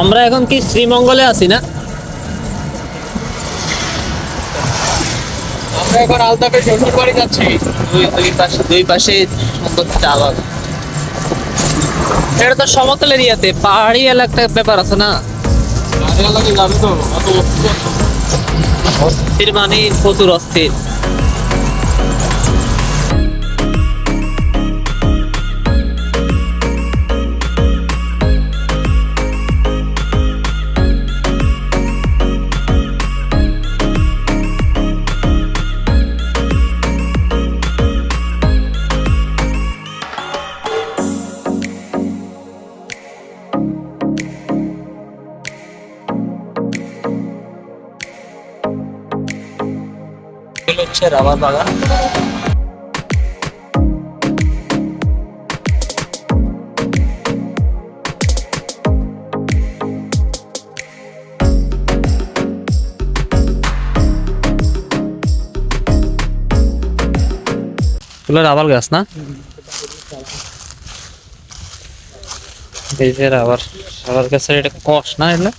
আমরা এখন কি শ্রীমঙ্গলে আছি না? আমরা এখন আলতাপের শ্বশুর বাড়ি যাচ্ছি। দুই দুই পাশে দুই পাশে সুন্দর চা বাগান এটা তো সমতল এরিয়াতে পাহাড়ি এলাকার ব্যাপার আছে না? গাড়ি লাগে যাবে তো অত অস্থির মানে প্রচুর অস্থির। হচ্ছে রাবার বাগান এগুলো রাবার গাছ না এই যে রাবার রাবার গাছের এটা কষ না এগুলো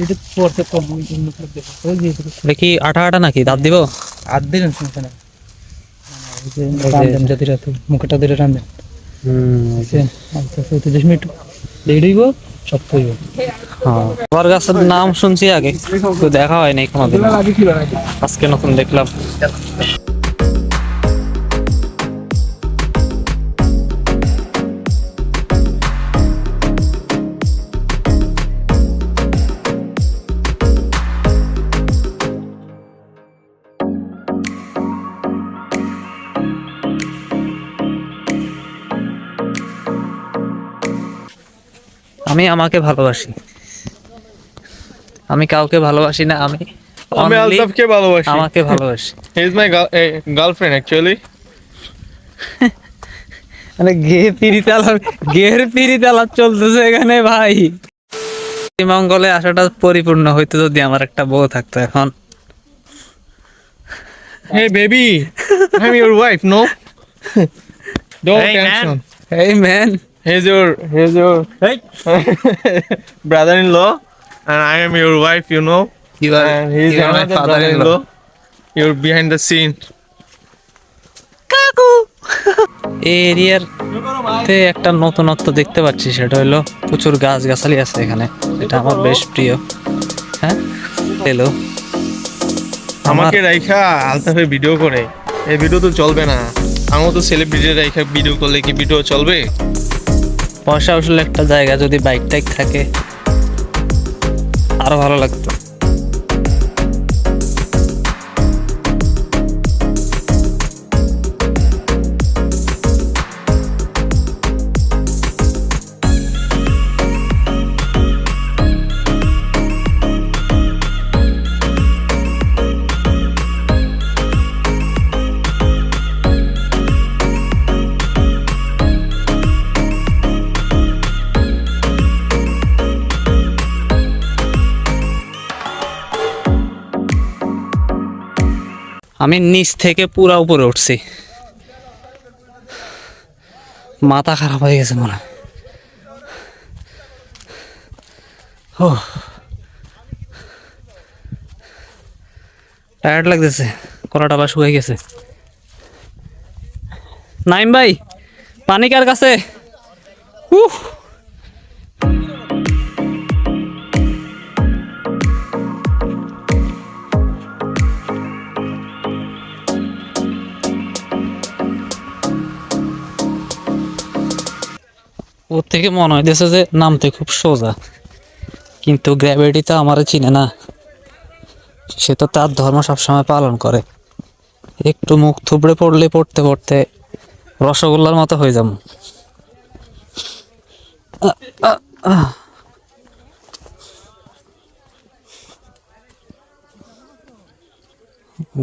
এটা পড়তে কম ওই জন্য দেখো ওই যে এটা কি আঠা আঠা নাকি দাঁত দিব আর দিলেন না? রাতে মুখটা রান্ধেন মিনিট হইব হ্যাঁ। গাছের নাম শুনছি আগে দেখা হয়নি কোনোদিন আজকে নতুন দেখলাম। আমি আমাকে ভালোবাসি। আমি কাউকে ভালোবাসি না আমি আমি আলতাফকে ভালোবাসি। আমাকে ভালোবাসি। He is my girlfriend actually মানে গে পিরিতালা গের পিরিতালা চলতেছে এখানে ভাই। মঙ্গলে আসাটা পরিপূর্ণ হইতো যদি আমার একটা বউ থাকতো এখন। Hey baby I am your wife no don't. Tension এই man he is your he is your brother in law and I am your wife you know. You are and he is you are my another father brother in in law you're behind the scene. এরিয়ার তে একটা নতুনত্ব দেখতে পাচ্ছি সেটা হলো প্রচুর গাছ গাছালি আছে এখানে এটা আমার বেশ প্রিয়। হ্যাঁ? হ্যালো আমাকে রাইখা আলতাফে ভিডিও করে। এই ভিডিও তো চলবে না। আমার তো সেলিব্রিটি রাইখা ভিডিও করলে কি ভিডিও চলবে? পয়সা আসলে একটা জায়গা যদি বাইক টাইক থাকে আরও ভালো লাগতো। আমি নিচ থেকে পুরা উপরে উঠছি। মাথা খারাপ হয়ে গেছে মনে হয়। টায়ার্ড লাগতেছে, কলাটা আবার শুকিয়ে গেছে। নাইম ভাই, পানি কার কাছে? উহ। ওর থেকে মনে হইতেছে যে নামতে খুব সোজা। কিন্তু গ্র্যাভিটি তো আমার চিনে না। সে তো তার ধর্ম সবসময় পালন করে। একটু মুখ থুবড়ে পড়লে পড়তে পড়তে রসগোল্লার মতো হয়ে যাব।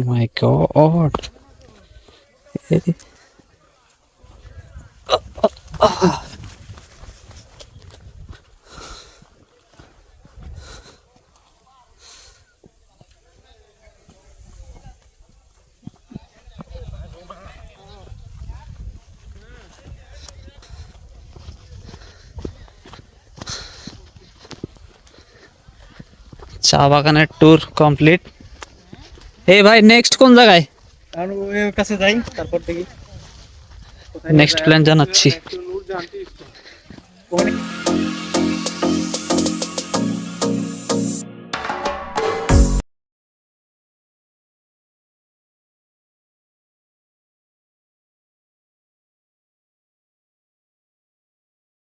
My god Oh. চা বাগানের ট্যুর কমপ্লিট এই ভাই নেক্সট কোন জায়গায়? আর ওর কাছে যাই তারপর দেখি। নেক্সট প্ল্যান জানাচ্ছি।